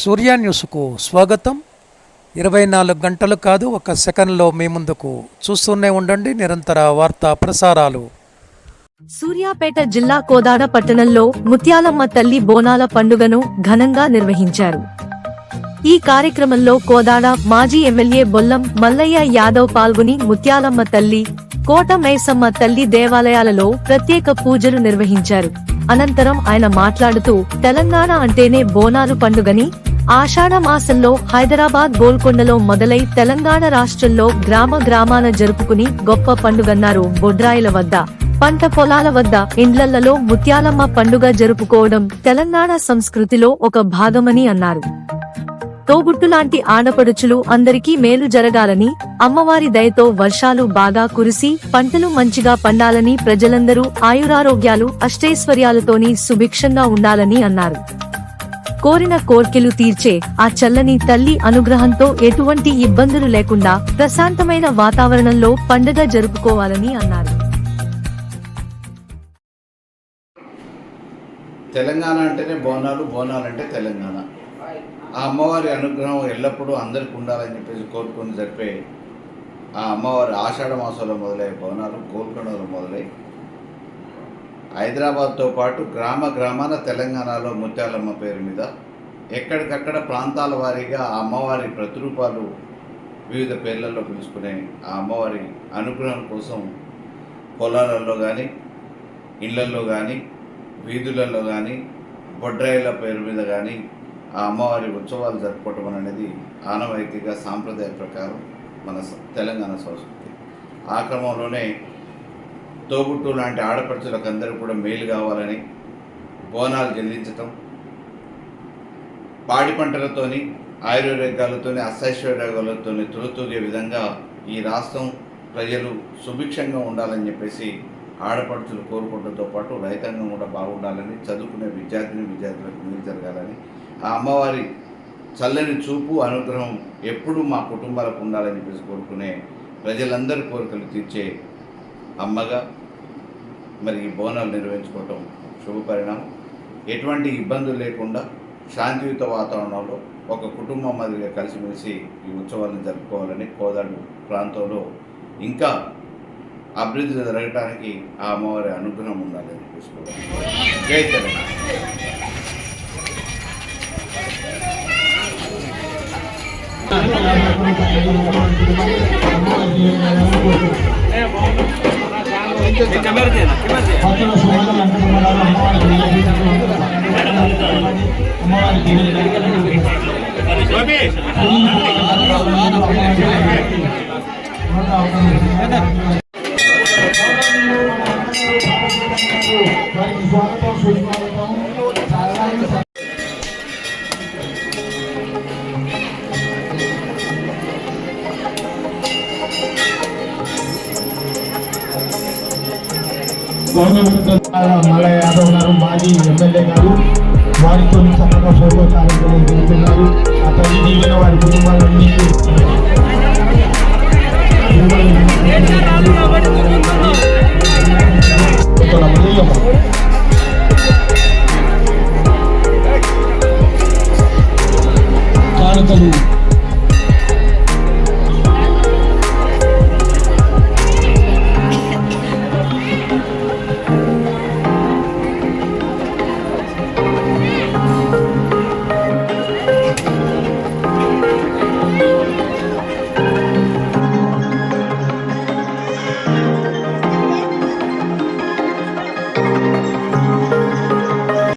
సూర్య న్యూస్కు స్వాగతం. ఇరవై నాలుగు గంటలు కాదు ఒక సెకండ్లో మీ ముందుకు చూస్తూనే ఉండండి నిరంతర వార్తా ప్రసారాలు. సూర్యాపేట జిల్లా కోదాడ పట్టణంలో ముత్యాలమ్మ తల్లి బోనాల పండుగను ఘనంగా నిర్వహించారు. ఈ కార్యక్రమంలో కోదాడ మాజీ ఎమ్మెల్యే బొల్లం మల్లయ్య యాదవ్ పాల్గొని ముత్యాలమ్మ తల్లి కోట మైసమ్మ తల్లి దేవాలయాలలో ప్రత్యేక పూజలు నిర్వహించారు. అనంతరం ఆయన మాట్లాడుతూ తెలంగాణ అంటేనే బోనాలు పండుగని ఆషాఢ మాసంలో హైదరాబాద్ గోల్కొండలో మొదలై తెలంగాణ రాష్ట్రంలో గ్రామ గ్రామాన జరుపుకుని గొప్ప పండుగన్నారు బొడ్రాయిల వద్ద. పంట పొలాల వద్ద ఇండ్లలలో ముత్యాలమ్మ పండుగ జరుపుకోవడం తెలంగాణ సంస్కృతిలో ఒక భాగమని అన్నారు. తోబుట్టులాంటి ఆడపడుచులు అందరికీ మేలు జరగాలని అమ్మవారి దయతో వర్షాలు బాగా కురిసి పంటలు మంచిగా పండాలని ప్రజలందరూ ఆయురారోగ్యాలు అష్టైశ్వర్యాలతోని సుభిక్షంగా ఉండాలని అన్నారు. కోరిన కోర్కెలు తీర్చే ఆ చల్లని తల్లి అనుగ్రహంతో ఎటువంటి ఇబ్బందులు లేకుండా ప్రశాంతమైన వాతావరణంలో పండగ జరుపుకోవాలని అన్నారు. తెలంగాణ అంటేనే బోనాలు బోనాలు అంటే తెలంగాణ. ఆ అమ్మవారి అనుగ్రహం ఎల్లప్పుడూ అందరికి ఉండాలని చెప్పేసి కోరుకొని జరిపే ఆ అమ్మవారి ఆషాఢ మాసంలో మొదలయ్యే బోనాలు గోల్కొండలో మొదలై హైదరాబాద్తో పాటు గ్రామ గ్రామాన తెలంగాణలో ముత్యాలమ్మ పేరు మీద ఎక్కడికక్కడ ప్రాంతాల వారీగా ఆ అమ్మవారి ప్రతిరూపాలు వివిధ పేర్లలో పిలుచుకునే ఆ అమ్మవారి అనుగ్రహం కోసం పొలాలలో కానీ ఇళ్ళల్లో కానీ వీధులలో కానీ బొడ్రాయిల పేరు మీద కానీ ఆ అమ్మవారి ఉత్సవాలు జరుపుకోవటం అనేది ఆనవాయితీగా సాంప్రదాయ ప్రకారం మన తెలంగాణ సంస్కృతి. ఆ క్రమంలోనే తోబుట్టు లాంటి ఆడపడుచులకు అందరూ కూడా మేలు కావాలని బోనాలు చెల్లించటం పాడి పంటలతోని ఆయుర్వేదాలతోని అష్టైశ్వర్యాలతోని తులుతూగే విధంగా ఈ రాష్ట్రం ప్రజలు సుభిక్షంగా ఉండాలని చెప్పేసి ఆడపడుచులు కోరుకోవడంతో పాటు రైతాంగం కూడా బాగుండాలని చదువుకునే విద్యార్థిని విద్యార్థులకు మేలు జరగాలని ఆ అమ్మవారి చల్లని చూపు అనుగ్రహం ఎప్పుడూ మా కుటుంబాలకు ఉండాలని చెప్పేసి కోరుకునే ప్రజలందరి కోరికలు తీర్చే అమ్మగా మరి ఈ బోనాలు నిర్వహించుకోవటం శుభపరిణామం ఎటువంటి ఇబ్బందులు లేకుండా శాంతియుత వాతావరణంలో ఒక కుటుంబం మాదిరిగా కలిసిమెలిసి ఈ ఉత్సవాలను జరుపుకోవాలని కోదాడు ప్రాంతంలో ఇంకా అభివృద్ధి జరగడానికి ఆ అమ్మవారి అనుగ్రహం ఉండాలని చూసుకోవాలి జై తెలంగాణ. భక్తుల శుభాలు వెంకటరమణాలు అమ్మవారికి అమ్మవారికి స్వాగతం సుస్వాగతం మల్ల యాదవ్ గారు మాజీ ఎమ్మెల్యే గారు వారితో చక్కగా ఫోటో కార్యక్రమం జరుగుతున్నారు ఆ తల్లిదండ్రుల వారి కుటుంబాలన్నీ Gracias.